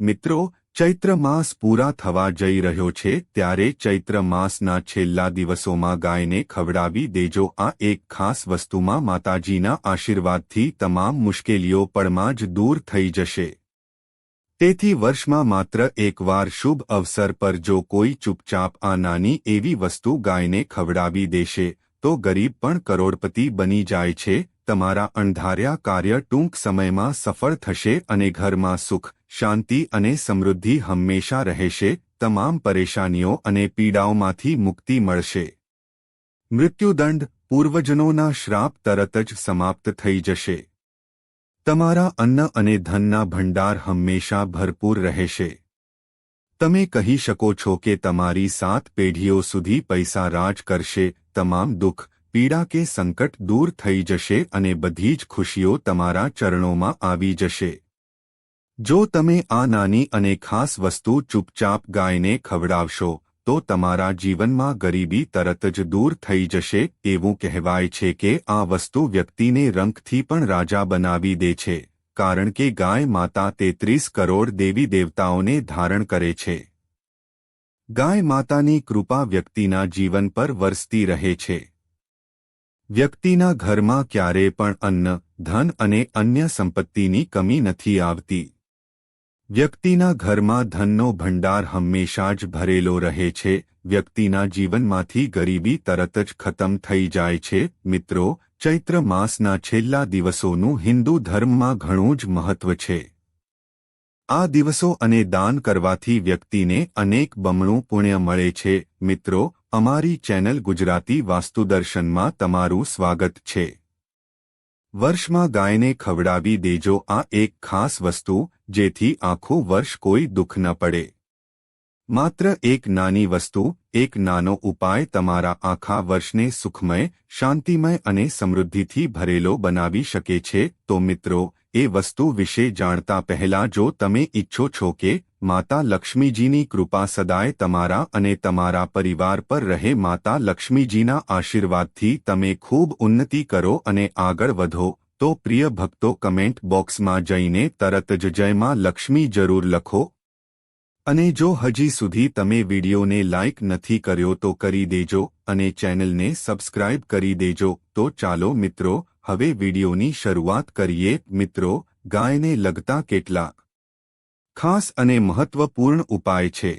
મિત્રો, ચૈત્ર માસ પૂરા થવા જઈ રહ્યો છે ત્યારે ચૈત્ર માસના છેલ્લા દિવસોમાં ગાયને ખવડાવી દેજો. આ એક ખાસ વસ્તુમાં માતાજીના આશીર્વાદથી તમામ મુશ્કેલીઓ પળમાં જ દૂર થઈ જશે. તેથી વર્ષમાં માત્ર એકવાર શુભ અવસર પર જો કોઈ ચૂપચાપ આ નાની એવી વસ્તુ ગાયને ખવડાવી દેશે, તો ગરીબ પણ કરોડપતિ બની જાય છે. તમારા અણધાર્યા કાર્ય ટૂંક સમયમાં સફળ થશે અને ઘરમાં સુખ શાંતિ અને સમૃદ્ધિ હંમેશા રહેશે, તમામ પરેશાનીઓ અને પીડાઓમાંથી મુક્તિ મળશે. મૃત્યુદંડ, પૂર્વજનોના શ્રાપ તરત જ સમાપ્ત થઈ જશે. તમારા અન્ન અને ધનના ભંડાર હંમેશા ભરપૂર રહેશે. તમે કહી શકો છો કે તમારી સાત પેઢીઓ સુધી પૈસા રાજ કરશે, તમામ દુઃખ, પીડા કે સંકટ દૂર થઈ જશે અને બધી જ ખુશીઓ તમારા ચરણોમાં આવી જશે. જો તમે આ નાની અને ખાસ વસ્તુ ચૂપચાપ ગાયને ખવડાવશો, તો તમારા જીવનમાં ગરીબી તરત જ દૂર થઈ જશે, એવું કહેવાય છે કે આ વસ્તુ વ્યક્તિને રંગથી પણ રાજા બનાવી દે છે, કારણ કે ગાય માતા તેત્રીસ કરોડ દેવી દેવતાઓને ધારણ કરે છે. ગાય માતાની કૃપા વ્યક્તિના જીવન પર વરસતી રહે છે. વ્યક્તિના ઘરમાં ક્યારે પણ અન્ન, ધન અને અન્ય સંપત્તિની કમી નથી આવતી. વ્યક્તિના ઘરમાં ધનનો ભંડાર હંમેશા જ ભરેલો રહે છે, વ્યક્તિના જીવનમાંથી ગરીબી તરત જ ખતમ થઈ જાય છે. મિત્રો, ચૈત્ર માસના છેલ્લા દિવસોનું હિન્દુ ધર્મમાં ઘણું જ મહત્વ છે. આ દિવસો અને દાન કરવાથી વ્યક્તિને અનેક બમણું પુણ્ય મળે છે. મિત્રો, અમારી ચેનલ ગુજરાતી વાસ્તુદર્શનમાં તમારું સ્વાગત છે. વર્ષમાં ગાયને ખવડાવી દેજો આ એક ખાસ વસ્તુ, જેથી આખું વર્ષ કોઈ દુઃખ ન પડે. માત્ર એક નાની વસ્તુ, એક નાનો ઉપાય તમારા આખા વર્ષને સુખમય, શાંતિમય અને સમૃદ્ધિથી ભરેલો બનાવી શકે છે. તો મિત્રો, એ વસ્તુ વિશે જાણતા પહેલા જો તમે ઈચ્છો છો કે માતા લક્ષ્મીજીની કૃપા સદાય તમારા અને તમારા પરિવાર પર રહે. માતા લક્ષ્મીજીના આશીર્વાદથી તમે ખૂબ ઉન્નતિ કરો અને આગળ વધો. તો પ્રિય ભક્તો કમેન્ટ બોક્સમાં જઈને તરત જ જયમાં લક્ષ્મી જરૂર લખો. અને જો હજી સુધી તમે વિડીયોને લાઇક નથી કર્યો તો કરી દેજો અને ચેનલને સબસ્ક્રાઇબ કરી દેજો. તો ચાલો મિત્રો, હવે વિડીયોની શરૂઆત કરીએ. મિત્રો, ગાયને લગતા કેટલાક ખાસ અને મહત્વપૂર્ણ ઉપાય છે.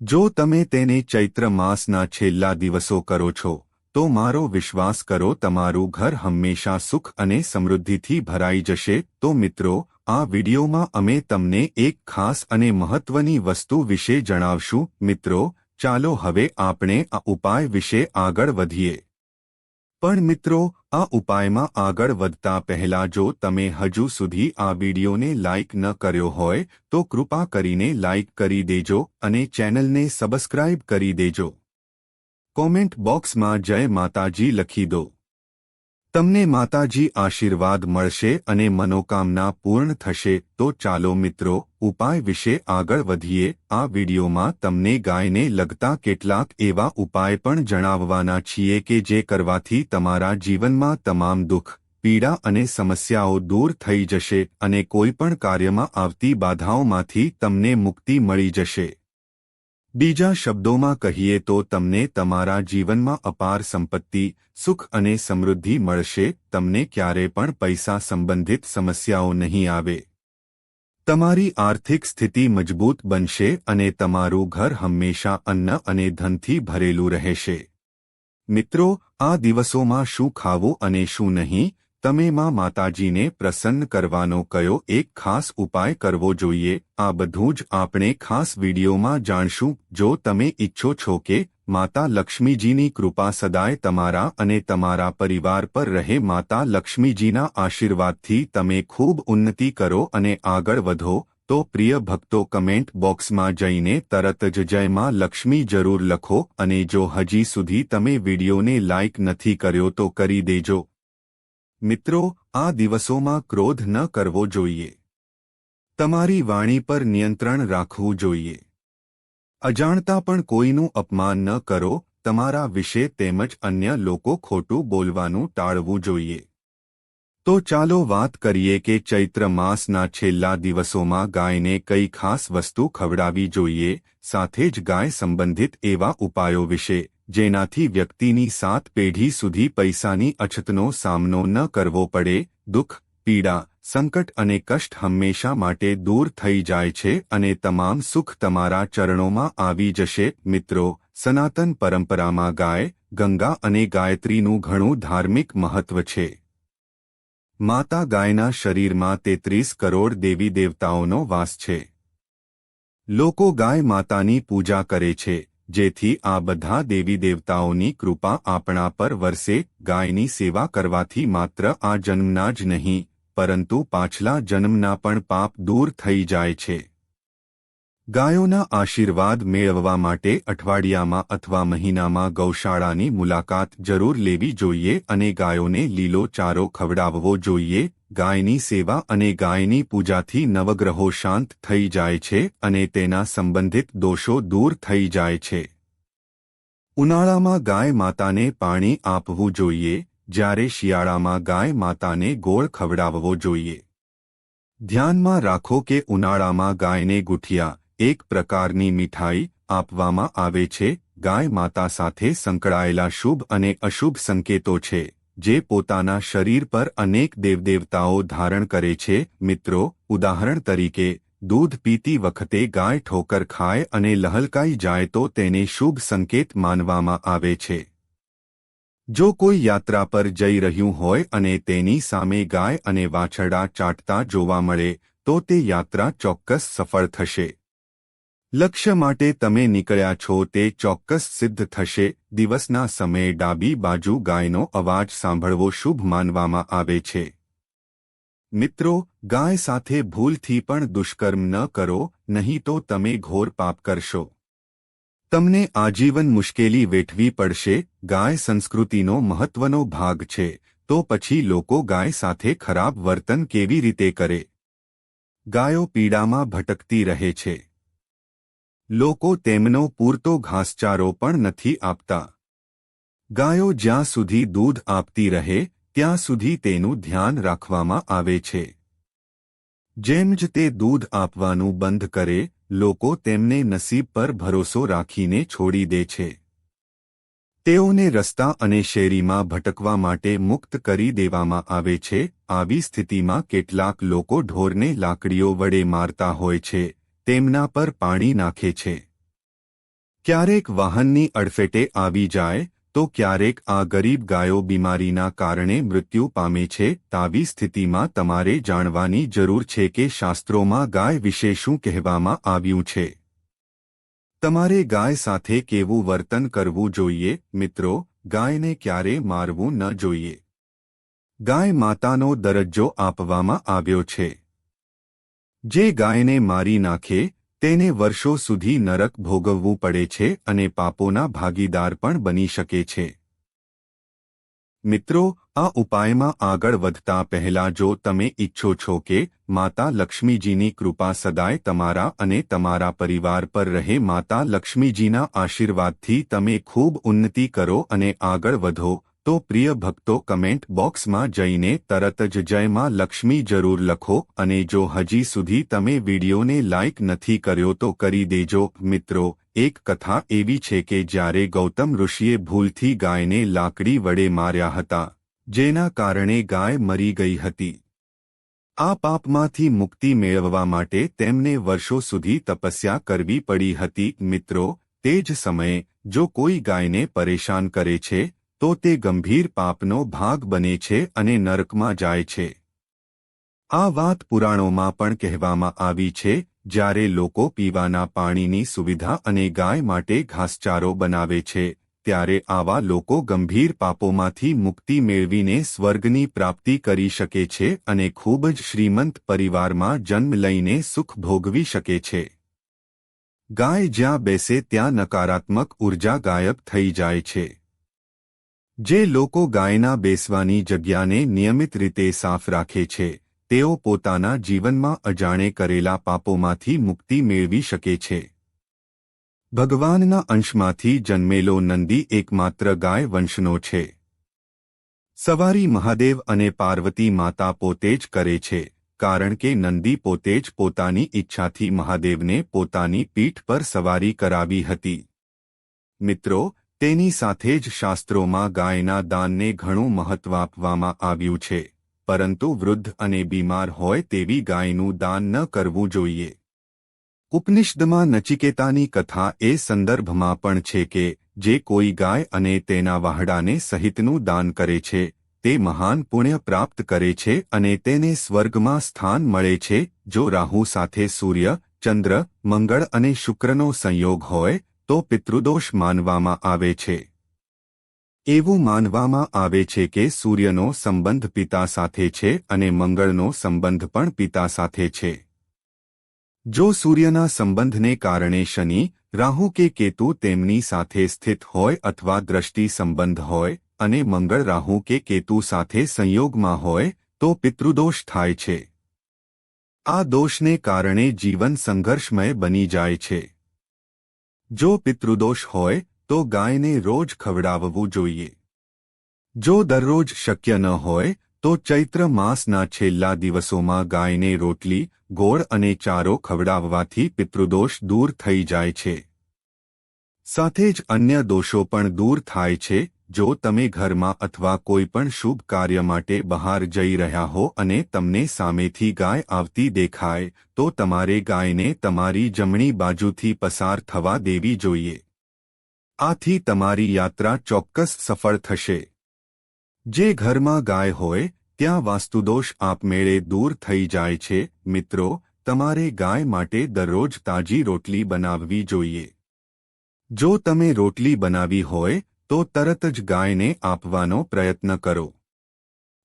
જો તમે તેને ચૈત્ર માસના છેલ્લા દિવસો કરો છો, તો મારો વિશ્વાસ કરો તમારું ઘર હંમેશા સુખ અને સમૃદ્ધિથી ભરાઈ જશે. તો મિત્રો, આ વિડીયોમાં અમે તમને એક ખાસ અને મહત્વની વસ્તુ વિશે જણાવશું. મિત્રો, ચાલો હવે આપણે આ ઉપાય વિશે આગળ વધીએ. પણ મિત્રો, આ ઉપાયમાં આગળ વધતા પહેલા જો તમે હજુ સુધી આ વિડીયોને લાઇક ન કર્યો હોય, તો કૃપા કરીને લાઇક કરી દેજો અને ચેનલને સબસ્ક્રાઇબ કરી દેજો. કોમેન્ટ બોક્સમાં જય માતાજી લખી દો. તમને માતાજી આશીર્વાદ મળશે અને મનોકામના પૂર્ણ થશે, તો ચાલો મિત્રો, ઉપાય વિશે આગળ વધીએ. આ વિડીયોમાં તમને ગાયને લગતા કેટલાક એવા ઉપાય પણ જણાવવાના છીએ કે જે કરવાથી તમારા જીવનમાં તમામ દુઃખ, પીડા અને સમસ્યાઓ દૂર થઈ જશે અને કોઈપણ કાર્યમાં આવતી બાધાઓમાંથી તમને મુક્તિ મળી જશે. બીજા શબ્દોમાં કહીએ તો તમને તમારા જીવનમાં અપાર સંપત્તિ, સુખ અને સમૃદ્ધિ મળશે, તમને ક્યારે પણ પૈસા સંબંધિત સમસ્યાઓ નહીં આવે. તમારી આર્થિક સ્થિતિ મજબૂત બનશે અને તમારું ઘર હંમેશા અન્ન અને ધનથી ભરેલું રહેશે. મિત્રો, આ દિવસોમાં શું ખાવું અને શું નહીં તમે માં માતાજીને પ્રસન્ન કરવાનો કયો એક ખાસ ઉપાય કરવો જોઈએ? આ બધું જ આપણે ખાસ વિડીયોમાં જાણશું. જો તમે ઈચ્છો છો કે માતા લક્ષ્મીજીની કૃપા સદાય તમારા અને તમારા પરિવાર પર રહે, માતા લક્ષ્મીજીના આશીર્વાદથી તમે ખૂબ ઉન્નતિ કરો અને આગળ વધો, તો પ્રિય ભક્તો કમેન્ટ બોક્સમાં જઈને તરત જ જયમાં લક્ષ્મી જરૂર લખો અને જો હજી સુધી તમે વિડીયોને લાઇક નથી કર્યો તો કરી દેજો. મિત્રો, આ દિવસોમાં ક્રોધ ન કરવો જોઈએ. તમારી વાણી પર નિયંત્રણ રાખવું જોઈએ. અજાણતા પણ કોઈનું અપમાન ન કરો, તમારા વિશે તેમજ અન્ય લોકો ખોટું બોલવાનું ટાળવું જોઈએ. તો ચાલો વાત કરીએ કે ચૈત્ર માસના છેલ્લા દિવસોમાં ગાયને કઈ ખાસ વસ્તુ ખવડાવી જોઈએ, સાથે જ ગાય સંબંધિત એવા ઉપાયો વિશે. જેનાથી વ્યક્તિની સાત પેઢી સુધી પૈસાની અછતનો સામનો ન કરવો પડે, દુઃખ, પીડા, સંકટ અને કષ્ટ હંમેશા માટે દૂર થઈ જાય છે અને તમામ સુખ તમારા ચરણોમાં આવી જશે. મિત્રો, સનાતન પરંપરામાં ગાય, ગંગા અને ગાયત્રીનું ઘણું ધાર્મિક મહત્વ છે. માતા ગાયના શરીરમાં તેત્રીસ કરોડ દેવી દેવતાઓનો વાસ છે. લોકો ગાય માતાની પૂજા કરે છે. જેથી આ બધા દેવી દેવતાઓની કૃપા આપણા પર વરસે, ગાયની સેવા કરવાથી માત્ર આ જન્મના જ નહીં, પરંતુ પાછલા જન્મના પણ પાપ દૂર થઈ જાય છે. ગાયોના આશીર્વાદ મેળવવા માટે અઠવાડિયામાં અથવા મહિનામાં ગૌશાળાની મુલાકાત જરૂર લેવી જોઈએ અને ગાયોને લીલો ચારો ખવડાવવો જોઈએ ગાયની સેવા અને ગાયની પૂજાથી નવગ્રહો શાંત થઈ જાય છે અને તેના સંબંધિત દોષો દૂર થઈ જાય છે. ઉનાળામાં ગાય માતાને પાણી આપવું જોઈએ, જ્યારે શિયાળામાં ગાય માતાને ગોળ ખવડાવવો જોઈએ. ધ્યાનમાં રાખો કે ઉનાળામાં ગાયને ગુઠિયા, એક પ્રકારની મીઠાઈ, આપવામાં આવે છે. ગાય માતા સાથે સંકળાયેલા શુભ અને અશુભ સંકેતો છે. જે પોતાના શરીર પર અનેક દેવદેવતાઓ ધારણ કરે છે. મિત્રો, ઉદાહરણ તરીકે, દૂધ પીતી વખતે ગાય ઠોકર ખાય અને લહલકાઈ જાય તો તેને શુભ સંકેત માનવામાં આવે છે. જો કોઈ યાત્રા પર જઈ રહ્યું હોય અને તેની સામે ગાય અને વાછરડા ચાટતા જોવા મળે, તો તે યાત્રા ચોક્કસ સફળ થશે. લક્ષ્ય માટે તમે નીકળ્યા છો તે ચોક્કસ સિદ્ધ થશે. દિવસના સમયે ડાબી બાજુ ગાયનો અવાજ સાંભળવો શુભ માનવામાં આવે છે. મિત્રો, ગાય સાથે ભૂલથી પણ દુષ્કર્મ ન કરો, નહીં તો તમે ઘોર પાપ કરશો. તમને આજીવન મુશ્કેલી વેઠવી પડશે. ગાય સંસ્કૃતિનો મહત્વનો ભાગ છે. તો પછી લોકો ગાય સાથે ખરાબ વર્તન કેવી રીતે કરે? ગાયો પીડામાં ભટકતી રહે છે. લોકો તેમનો પૂરતો ઘાસચારો પણ નથી આપતા. ગાયો જ્યાં સુધી દૂધ આપતી રહે, ત્યાં સુધી તેનું ધ્યાન રાખવામાં આવે છે. જેમ જ તે દૂધ આપવાનું બંધ કરે, લોકો તેમને નસીબ પર ભરોસો રાખીને છોડી દે છે. તેઓને રસ્તા અને શેરીમાં ભટકવા માટે મુક્ત કરી દેવામાં આવે છે. આવી સ્થિતિમાં કેટલાક લોકો ઢોરને લાકડીઓ વડે મારતા હોય છે. તેમના પર પાણી નાખે છે. ક્યારેક વાહનની અડફેટે આવી જાય, તો ક્યારેક આ ગરીબ ગાયો બીમારીના કારણે મૃત્યુ પામે છે. તાવી સ્થિતિમાં તમારે જાણવાની જરૂર છે કે શાસ્ત્રોમાં ગાય વિશે શું કહેવામાં આવ્યું છે. તમારે ગાય સાથે કેવું વર્તન કરવું જોઈએ? મિત્રો, ગાયને ક્યારે મારવું ન જોઈએ? ગાય માતાનો દરજ્જો આપવામાં આવ્યો છે. જે ગાયને મારી નાખે, તેને વર્ષો સુધી નરક ભોગવવું પડે છે અને પાપોના ભાગીદાર પણ બની શકે છે. મિત્રો, આ ઉપાયમાં આગળ વધતા પહેલા જો તમે ઈચ્છો છો કે માતા લક્ષ્મીજીની કૃપા સદાય તમારા અને તમારા પરિવાર પર રહે, માતા લક્ષ્મીજીના આશીર્વાદથી તમે ખૂબ ઉન્નતિ કરો અને આગળ વધો તો પ્રિય ભક્તો કમેન્ટ બોક્સમાં જઈને તરત જ જયમાં લક્ષ્મી જરૂર લખો અને જો હજી સુધી તમે વિડીયોને લાઇક નથી કર્યો તો કરી દેજો. મિત્રો, એક કથા એવી છે કે જ્યારે ગૌતમ ઋષિએ ભૂલથી ગાયને લાકડી વડે માર્યા હતા, જેના કારણે ગાય મરી ગઈ હતી. આ પાપમાંથી મુક્તિ મેળવવા માટે તેમને વર્ષો સુધી તપસ્યા કરવી પડી હતી. મિત્રો, તે જ સમયે જો કોઈ ગાયને પરેશાન કરે છે તો તે ગંભીર પાપનો ભાગ બને છે અને નરકમાં જાય છે. આ વાત પુરાણોમાં પણ કહેવામાં આવી છે, જ્યારે લોકો પીવાના પાણીની સુવિધા અને ગાય માટે ઘાસચારો બનાવે છે, ત્યારે આવા લોકો ગંભીર પાપોમાંથી મુક્તિ મેળવીને સ્વર્ગની પ્રાપ્તિ કરી શકે છે અને ખૂબ જ શ્રીમંત પરિવારમાં જન્મ લઈને સુખ ભોગવી શકે છે. ગાય જ્યાં બેસે ત્યાં નકારાત્મક ઊર્જા ગાયબ થઈ જાય છે. જે લોકો ગાયના બેસવાની જગ્યાને નિયમિત રીતે સાફ રાખે છે, તેઓ પોતાના જીવનમાં અજાણે કરેલા પાપોમાંથી મુક્તિ મેળવી શકે છે. ભગવાનના અંશમાંથી જન્મેલો નંદી એકમાત્ર ગાય વંશનો છે. સવારી મહાદેવ અને પાર્વતી માતા પોતે જ કરે છે, કારણ કે નંદી પોતે જ પોતાની ઈચ્છાથી મહાદેવને પોતાની પીઠ પર સવારી કરાવી હતી. મિત્રો તેની સાથે જ શાસ્ત્રોમાં ગાયના દાનને ઘણું મહત્વ આપવામાં આવ્યું છે, પરંતુ વૃદ્ધ અને બીમાર હોય તેવી ગાયનું દાન ન કરવું જોઈએ. ઉપનિષદમાં નચિકેતાની કથા એ સંદર્ભમાં પણ છે કે, જે કોઈ ગાય અને તેના વાહડાને સહિતનું દાન કરે છે, તે મહાન પુણ્ય પ્રાપ્ત કરે છે અને તેને સ્વર્ગમાં સ્થાન મળે છે, જો રાહુ સાથે સૂર્ય, ચંદ્ર, મંગળ અને શુક્રનો સંયોગ હોય તો પિતૃદોષ માનવામાં આવે છે. એવું માનવામાં આવે છે કે સૂર્યનો સંબંધ પિતા સાથે છે અને મંગળનો સંબંધ પણ પિતા સાથે છે. જો સૂર્યના સંબંધને કારણે શનિ, રાહુ કે કેતુ તેમની સાથે સ્થિત હોય અથવા દ્રષ્ટિ સંબંધ હોય અને મંગળ, રાહુ કે કેતુ સાથે સંયોગમાં હોય, તો પિતૃદોષ થાય છે. આ દોષને કારણે જીવન સંઘર્ષમય બની જાય છે. જો પિતૃદોષ હોય, તો ગાયને રોજ ખવડાવવું જોઈએ. જો દરરોજ શક્ય ન હોય, તો ચૈત્ર માસના છેલ્લા દિવસોમાં ગાયને રોટલી, ગોળ અને ચારો ખવડાવવાથી પિતૃદોષ દૂર થઈ જાય છે. સાથે જ અન્ય દોષો પણ દૂર થાય છે જો તમે ઘરમાં અથવા કોઈપણ શુભ કાર્ય માટે બહાર જઈ રહ્યા હો અને તમને સામેથી ગાય આવતી દેખાય, તો તમારે ગાયને તમારી જમણી બાજુથી પસાર થવા દેવી જોઈએ. આથી તમારી યાત્રા ચોક્કસ સફળ થશે. જે ઘરમાં ગાય હોય, ત્યાં વાસ્તુદોષ આપમેળે દૂર થઈ જાય છે. મિત્રો, તમારે ગાય માટે દરરોજ તાજી રોટલી બનાવવી જોઈએ. જો તમે રોટલી બનાવી હોય તો તરત જ ગાયને આપવાનો પ્રયત્ન કરો.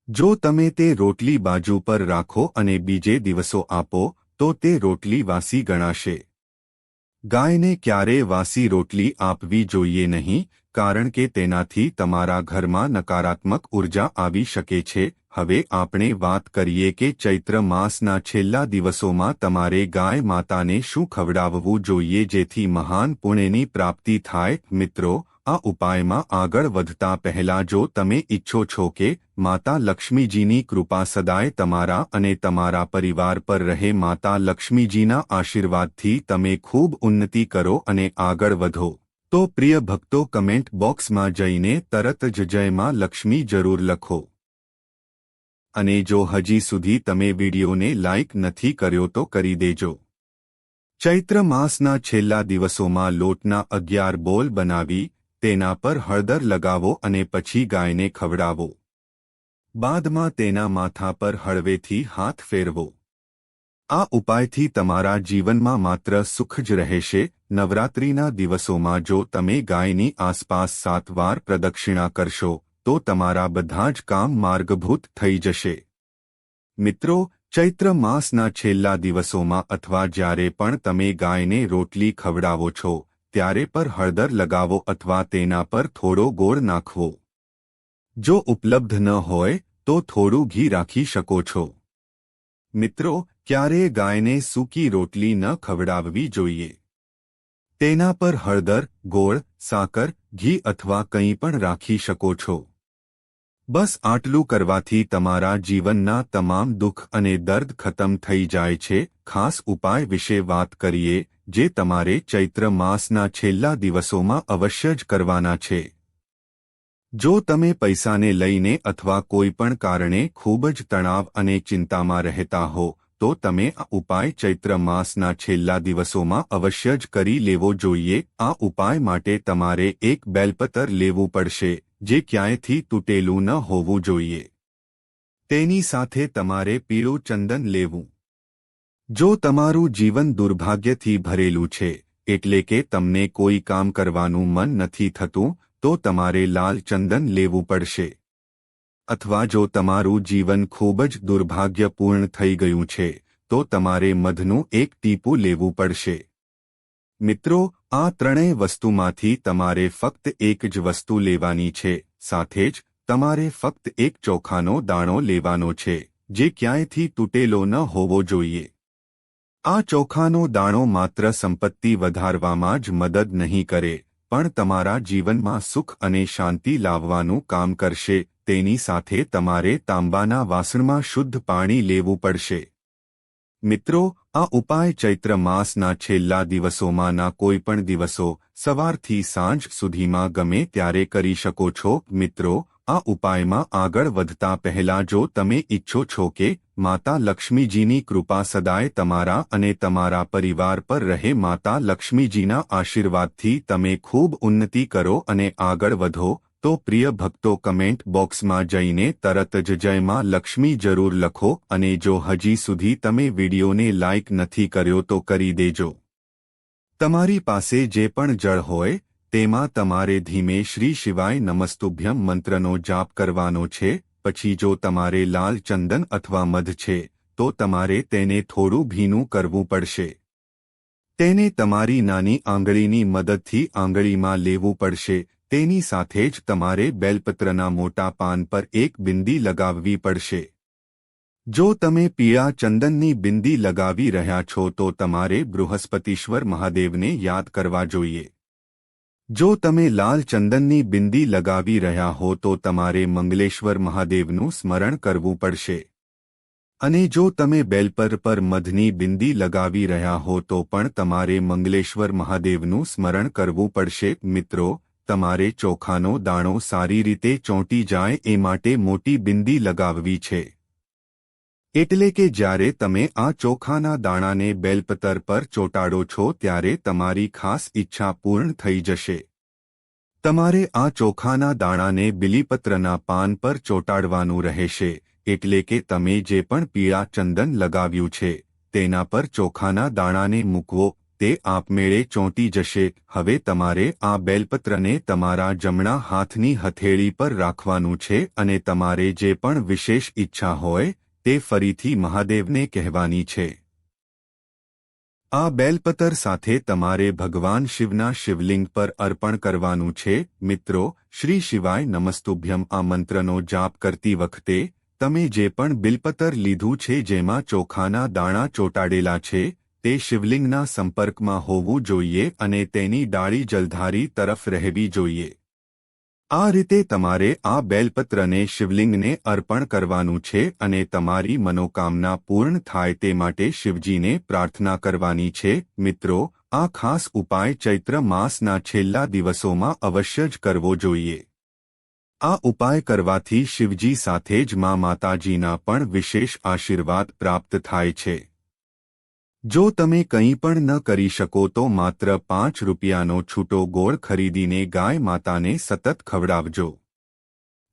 જો તમે તે રોટલી બાજુ પર રાખો અને બીજે દિવસો આપો, તો તે રોટલી વાસી ગણાશે. ગાયને ક્યારે વાસી રોટલી આપવી જોઈએ નહીં, કારણ કે તેનાથી તમારા ઘરમાં નકારાત્મક ઊર્જા આવી શકે છે. હવે આપણે વાત કરીએ કે ચૈત્ર માસના છેલ્લા દિવસોમાં તમારે ગાય માતાને શું ખવડાવવું જોઈએ જેથી મહાન પુણ્યની પ્રાપ્તિ થાય. મિત્રો આ ઉપાયમાં આગળ વધતા પહેલા જો તમે ઈચ્છો છો કે માતા લક્ષ્મીજીની કૃપા સદાય તમારા અને તમારા પરિવાર પર રહે, માતા લક્ષ્મીજીના આશીર્વાદથી તમે ખૂબ ઉન્નતિ કરો અને આગળ વધો. તો પ્રિય ભક્તો કમેન્ટ બોક્સમાં જઈને તરત જ જયમાં લક્ષ્મી જરૂર લખો. અને જો હજી સુધી તમે વિડીયોને લાઇક નથી કર્યો તો કરી દેજો. ચૈત્ર માસના છેલ્લા દિવસોમાં લોટના અગિયાર બોલ બનાવી તેના પર હળદર લગાવો અને પછી ગાયને ખવડાવો. બાદમાં તેના માથા પર હળવેથી હાથ ફેરવો. આ ઉપાયથી તમારા જીવનમાં માત્ર સુખ જ રહેશે. નવરાત્રિના દિવસોમાં જો તમે ગાયની આસપાસ સાત વાર પ્રદક્ષિણા કરશો, તો તમારા બધા જ કામ માર્ગભૂત થઈ જશે. મિત્રો, ચૈત્ર માસના છેલ્લા દિવસોમાં અથવા જ્યારે પણ તમે ગાયને રોટલી ખવડાવો છો ત્યારે પર હળદર લગાવો અથવા તેના પર થોડો ગોળ નાખવો. જો ઉપલબ્ધ ન હોય, તો થોડું ઘી રાખી શકો છો. મિત્રો ક્યારેય ગાયને સૂકી રોટલી ન ખવડાવવી જોઈએ? તેના પર હળદર, ગોળ, સાકર, ઘી અથવા કંઈ પણ રાખી શકો છો. બસ આટલું કરવાથી તમારા જીવનના તમામ દુઃખ અને દર્દ ખતમ થઈ જાય છે. ખાસ ઉપાય વિશે વાત કરીએ જે તમારે ચૈત્ર માસના છેલ્લા દિવસોમાં અવશ્ય જ કરવાના છે. જો તમે પૈસાને લઈને અથવા કોઈપણ કારણે ખૂબ જ તણાવ અને ચિંતામાં રહેતા હો, તો તમે આ ઉપાય ચૈત્ર માસના છેલ્લા દિવસોમાં અવશ્ય જ કરી લેવો જોઈએ. આ ઉપાય માટે તમારે એક બેલપતર લેવું પડશે, જે ક્યાંયથી તૂટેલું ન હોવું જોઈએ. તેની સાથે તમારે પીળું ચંદન લેવું. જો તમારું જીવન દુર્ભાગ્યથી ભરેલું છે, એટલે કે તમને કોઈ કામ કરવાનું મન નથી થતું, તો તમારે લાલ ચંદન લેવું પડશે. અથવા જો તમારું જીવન ખૂબ જ દુર્ભાગ્યપૂર્ણ થઈ ગયું છે, તો તમારે મધનું એક ટીપું લેવું પડશે. મિત્રો, આ ત્રણેય વસ્તુમાંથી તમારે ફક્ત એક જ વસ્તુ લેવાની છે, સાથે જ તમારે ફક્ત એક ચોખાનો દાણો લેવાનો છે, જે ક્યાંયથી તૂટેલો ન હોવો જોઈએ. આ ચોખાનો દાણો માત્ર સંપત્તિ વધારવામાં જ મદદ નહીં કરે, પણ તમારા જીવનમાં સુખ અને શાંતિ લાવવાનું કામ કરશે, તેની સાથે તમારે તાંબાના વાસણમાં શુદ્ધ પાણી લેવું પડશે. મિત્રો, આ ઉપાય ચૈત્ર માસના છેલ્લા દિવસોમાંના કોઈ પણ દિવસો, સવારથી સાંજ સુધીમાં ગમે ત્યારે કરી શકો છો, મિત્રો આ ઉપાયમાં આગળ વધતા પહેલા જો તમે ઈચ્છો છો કે માતા લક્ષ્મીજીની કૃપા સદાય તમારા અને તમારા પરિવાર પર રહે, માતા લક્ષ્મીજીના આશીર્વાદથી તમે ખૂબ ઉન્નતિ કરો અને આગળ વધો, તો પ્રિય ભક્તો કમેન્ટ બોક્સમાં જઈને તરત જ જયમાં લક્ષ્મી જરૂર લખો અને જો હજી સુધી તમે વિડીયોને લાઇક નથી કર્યો તો કરી દેજો. તમારી પાસે જે પણ જળ હોય તેમાં તમારે ધીમે શ્રી શિવાય નમસ્તુભ્યમ મંત્રનો જાપ કરવાનો છે, પછી જો તમારે લાલ ચંદન અથવા મધ છે, તો તમારે તેને થોડું ભીનું કરવું પડશે. તેને તમારી નાની આંગળીની મદદથી આંગળીમાં લેવું પડશે, તેની સાથે જ તમારે બેલપત્રના મોટા પાન પર એક બિંદી લગાવવી પડશે. જો તમે પીળા ચંદનની બિંદી લગાવી રહ્યા છો તો તમારે બૃહસ્પતિશ્વર મહાદેવને યાદ કરવા જોઈએ. જો તમે લાલ ચંદનની બિંદી લગાવી રહ્યા હો તો તમારે મંગલેશ્વર મહાદેવનું સ્મરણ કરવું પડશે. અને જો તમે બેલપર પર મધની બિંદી લગાવી રહ્યા હો તો પણ તમારે મંગલેશ્વર મહાદેવનું સ્મરણ કરવું પડશે. મિત્રો, તમારે ચોખાનો દાણો સારી રીતે ચોંટી જાય એ માટે મોટી બિંદી લગાવવી છે. એટલે કે જ્યારે તમે આ ચોખાના દાણાને બેલપતર પર ચોટાડો છો ત્યારે તમારી ખાસ ઈચ્છા પૂર્ણ થઈ જશે. તમારે આ ચોખાના દાણાને બિલીપત્રના પાન પર ચોટાડવાનું રહેશે, એટલે કે તમે જે પણ પીળા ચંદન લગાવ્યું છે, તેના પર ચોખાના દાણાને મૂકવો, તે આપમેળે ચોંટી જશે. હવે તમારે આ બેલપત્રને તમારા જમણા હાથની હથેળી પર રાખવાનું છે અને તમારે જે પણ વિશેષ ઈચ્છા હોય તે ફરીથી મહાદેવને કહેવાની છે. આ બેલપતર સાથે તમારે ભગવાન શિવના શિવલિંગ પર અર્પણ કરવાનું છે. મિત્રો, શ્રી શિવાય નમસ્તુભ્યમ આ મંત્રનો જાપ કરતી વખતે, તમે જે પણ બિલપતર લીધું છે, જેમાં ચોખાના દાણા ચોટાડેલા છે, તે શિવલિંગના સંપર્કમાં હોવું જોઈએ અને તેની ડાળી જલધારી તરફ રહેવી જોઈએ. આ રીતે તમારે આ બેલપત્રને શિવલિંગને અર્પણ કરવાનું છે અને તમારી મનોકામના પૂર્ણ થાય તે માટે શિવજીને પ્રાર્થના કરવાની છે. મિત્રો, આ ખાસ ઉપાય ચૈત્ર માસના છેલ્લા દિવસોમાં અવશ્ય જ કરવો જોઈએ. આ ઉપાય કરવાથી શિવજી સાથે જ મા માતાજીના પણ વિશેષ આશીર્વાદ પ્રાપ્ત થાય છે. જો તમે કંઈ પણ ન કરી શકો તો માત્ર પાંચ રૂપિયાનો છૂટો ગોળ ખરીદીને ગાય માતાને સતત ખવડાવજો.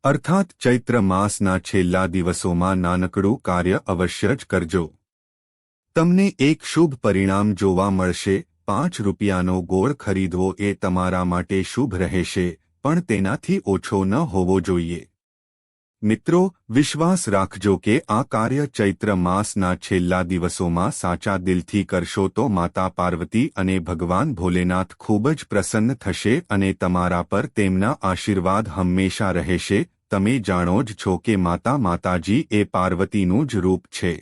અર્થાત ચૈત્ર માસના છેલ્લા દિવસોમાં નાનકડું કાર્ય અવશ્ય જ કરજો. તમને એક શુભ પરિણામ જોવા મળશે, પાંચ રૂપિયાનો ગોળ ખરીદવો એ તમારા માટે શુભ રહેશે, પણ તેનાથી ઓછો ન હોવો જોઈએ. મિત્રો, વિશ્વાસ રાખજો કે આ કાર્ય ચૈત્ર માસના છેલ્લા દિવસોમાં સાચા દિલથી કરશો તો માતા પાર્વતી અને ભગવાન ભોલેનાથ ખૂબ જ પ્રસન્ન થશે અને તમારા પર તેમના આશીર્વાદ હંમેશા રહેશે. તમે જાણો જ છો કે માતા માતાજી એ પાર્વતીનું જ રૂપ છે.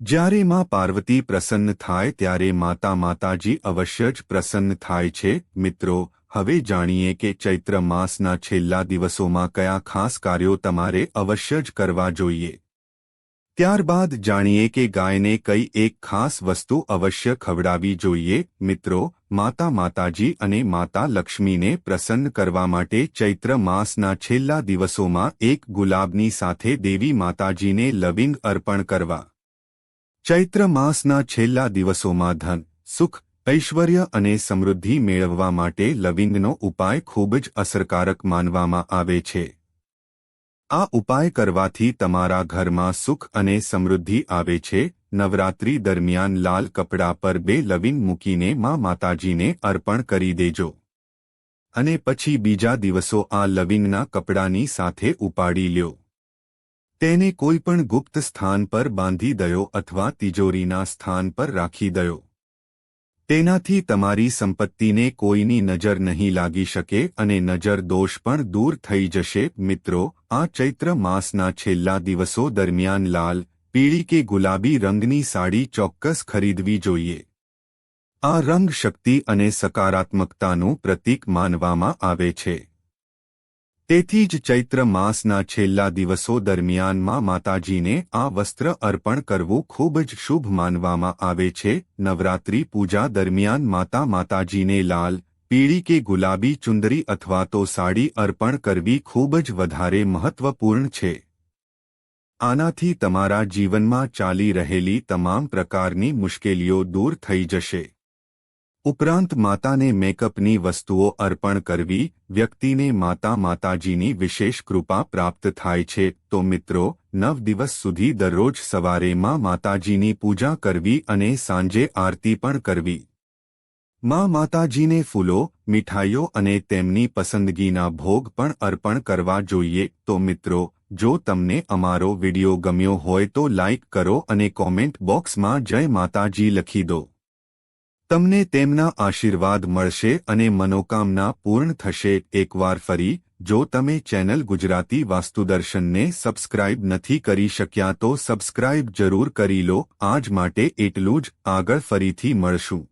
જ્યારે માં પાર્વતી પ્રસન્ન થાય ત્યારે માતા માતાજી અવશ્ય જ પ્રસન્ન થાય છે. મિત્રો હવે જાણીએ કે ચૈત્ર માસના છેલ્લા દિવસોમાં કયા ખાસ કાર્યો તમારે અવશ્ય જ કરવા જોઈએ. ત્યારબાદ જાણીએ કે ગાયને કઈ એક ખાસ વસ્તુ અવશ્ય ખવડાવી જોઈએ. મિત્રો, માતા માતાજી અને માતા લક્ષ્મીને પ્રસન્ન કરવા માટે ચૈત્ર માસના છેલ્લા દિવસોમાં એક ગુલાબની સાથે દેવી માતાજીને લવિંગ અર્પણ કરવા. ચૈત્ર માસના છેલ્લા દિવસોમાં ધન, સુખ ઐશ્વર્ય અને સમૃદ્ધિ મેળવવા માટે લવિંગનો ઉપાય ખૂબ જ અસરકારક માનવામાં આવે છે. આ ઉપાય કરવાથી તમારા ઘરમાં સુખ અને સમૃદ્ધિ આવે છે. નવરાત્રી દરમિયાન લાલ કપડા પર બે લવિંગ મૂકીને માં માતાજીને અર્પણ કરી દેજો. અને પછી બીજા દિવસો આ લવિંગના કપડાની સાથે ઉપાડી લ્યો. તેને કોઈપણ ગુપ્ત સ્થાન પર બાંધી દયો અથવા તિજોરીના સ્થાન પર રાખી દયો. તેનાથી તમારી સંપત્તિને કોઈની નજર નહીં લાગી શકે અને નજર દોષ પણ દૂર થઈ જશે. મિત્રો, આ ચૈત્ર માસના છેલ્લા દિવસો દરમિયાન લાલ, પીળી કે ગુલાબી રંગની સાડી ચોક્કસ ખરીદવી જોઈએ. આ રંગ શક્તિ અને સકારાત્મકતાનું પ્રતીક માનવામાં આવે છે. તેથી જ ચૈત્ર માસના છેલ્લા દિવસો દરમિયાનમાં માતાજીને આ વસ્ત્ર અર્પણ કરવું ખૂબ જ શુભ માનવામાં આવે છે. નવરાત્રિ પૂજા દરમિયાન માતા માતાજીને લાલ, પીળી કે ગુલાબી ચુંદરી અથવા તો સાડી અર્પણ કરવી ખૂબ જ વધારે મહત્વપૂર્ણ છે. આનાથી તમારા જીવનમાં ચાલી રહેલી તમામ પ્રકારની મુશ્કેલીઓ દૂર થઈ જશે. ઉપરાંત માતાને મેકઅપની વસ્તુઓ અર્પણ કરવી, વ્યક્તિને માતા માતાજીની વિશેષ કૃપા પ્રાપ્ત થાય છે. તો મિત્રો, નવ દિવસ સુધી દરરોજ સવારે માં માતાજીની પૂજા કરવી અને સાંજે આરતી પણ કરવી. માં માતાજીને ફૂલો, મીઠાઈઓ અને તેમની પસંદગીના ભોગ પણ અર્પણ કરવા જોઈએ. તો મિત્રો, જો તમને અમારો વિડિયો ગમ્યો હોય તો લાઇક કરો અને કોમેન્ટ બોક્સમાં જય માતાજી લખી દો. તમને તેમના આશીર્વાદ મળશે અને મનોકામના પૂર્ણ થશે. એકવાર ફરી, જો તમે ચેનલ ગુજરાતી વાસ્તુદર્શનને સબસ્ક્રાઇબ નથી કરી શક્યા તો સબસ્ક્રાઇબ જરૂર કરી લો. આજ માટે એટલું જ. આગળ ફરીથી મળશું.